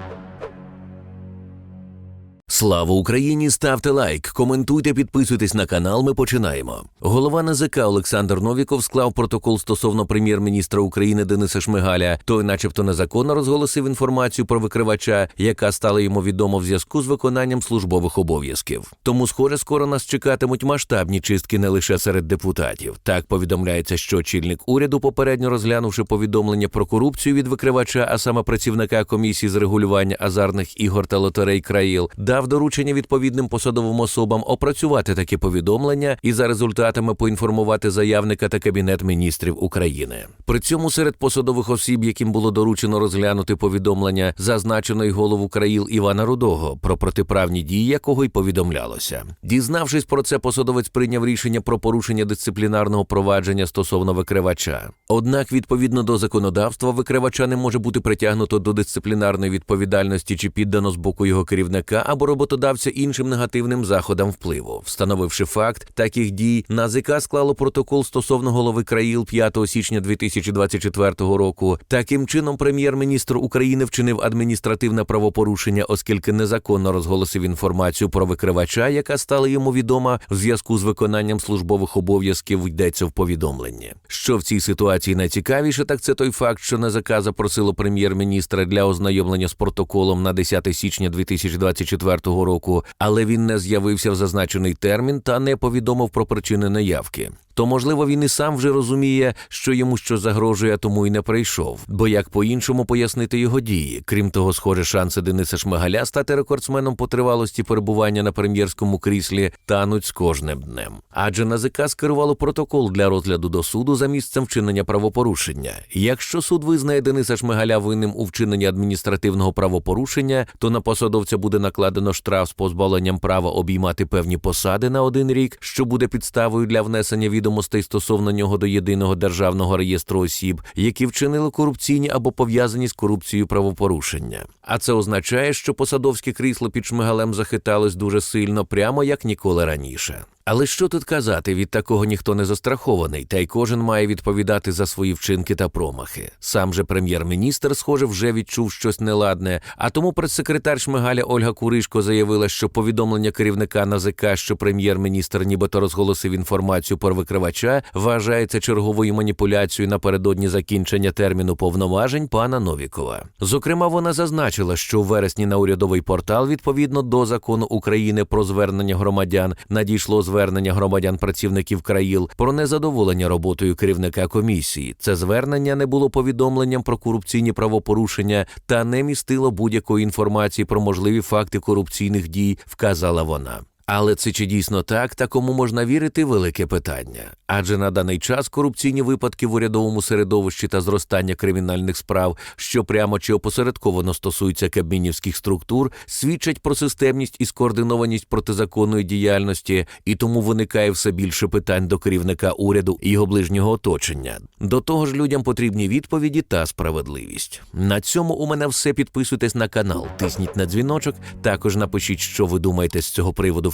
Thank you. Слава Україні! Ставте лайк, коментуйте, підписуйтесь на канал. Ми починаємо. Голова НАЗК Олександр Новіков склав протокол стосовно прем'єр-міністра України Дениса Шмигаля. Той, начебто, незаконно розголосив інформацію про викривача, яка стала йому відома в зв'язку з виконанням службових обов'язків. Тому, схоже, скоро нас чекатимуть масштабні чистки не лише серед депутатів. Так повідомляється, що очільник уряду, попередньо розглянувши повідомлення про корупцію від викривача, а саме працівника комісії з регулювання азарних ігор та лотерей країл, дав доручення відповідним посадовим особам опрацювати такі повідомлення і за результатами поінформувати заявника та кабінет міністрів України. При цьому серед посадових осіб, яким було доручено розглянути повідомлення, зазначено й голову країл Івана Рудого, про протиправні дії якого й повідомлялося. Дізнавшись про це, посадовець прийняв рішення про порушення дисциплінарного провадження стосовно викривача. Однак, відповідно до законодавства, викривача не може бути притягнуто до дисциплінарної відповідальності чи піддано з боку його керівника або роботодавця іншим негативним заходам впливу. Встановивши факт таких дій, НАЗК склало протокол стосовно голови країл 5 січня 2024 року. Таким чином, прем'єр-міністр України вчинив адміністративне правопорушення, оскільки незаконно розголосив інформацію про викривача, яка стала йому відома в зв'язку з виконанням службових обов'язків. Йдеться в повідомленні. Що в цій ситуації найцікавіше, так це той факт, що НАЗК запросило прем'єр-міністра для ознайомлення з протоколом на 10 січня 2024 року, але він не з'явився в зазначений термін та не повідомив про причини неявки. То, можливо, він і сам вже розуміє, що йому що загрожує, тому й не прийшов. Бо як по-іншому пояснити його дії? Крім того, схоже, шанси Дениса Шмигаля стати рекордсменом по тривалості перебування на прем'єрському кріслі тануть з кожним днем. Адже НАЗК скерувало протокол для розгляду до суду за місцем вчинення правопорушення. Якщо суд визнає Дениса Шмигаля винним у вчиненні адміністративного правопорушення, то на посадовця буде накладено штраф з позбавленням права обіймати певні посади на один рік, що буде підставою для внесення відомостей стосовно нього до єдиного державного реєстру осіб, які вчинили корупційні або пов'язані з корупцією правопорушення. А це означає, що посадовське крісло під шмигалем захиталось дуже сильно, прямо як ніколи раніше. Але що тут казати, від такого ніхто не застрахований, та й кожен має відповідати за свої вчинки та промахи. Сам же прем'єр-міністр, схоже, вже відчув щось неладне, а тому прес-секретар Шмигаля Ольга Куришко заявила, що повідомлення керівника НАЗК, що прем'єр-міністр нібито розголосив інформацію про викривача, вважається черговою маніпуляцією напередодні закінчення терміну повноважень пана Новікова. Зокрема, вона зазначила, що у вересні на урядовий портал, відповідно до закону України про звернення громадян, надійшло звернення громадян-працівників країл про незадоволення роботою керівника комісії. Це звернення не було повідомленням про корупційні правопорушення та не містило будь-якої інформації про можливі факти корупційних дій, вказала вона. Але це чи дійсно так, та кому можна вірити велике питання. Адже на даний час корупційні випадки в урядовому середовищі та зростання кримінальних справ, що прямо чи опосередковано стосуються кабмінівських структур, свідчать про системність і скоординованість протизаконної діяльності, і тому виникає все більше питань до керівника уряду і його ближнього оточення. До того ж, людям потрібні відповіді та справедливість. На цьому у мене все. Підписуйтесь на канал, тисніть на дзвіночок. Також напишіть, що ви думаєте з цього приводу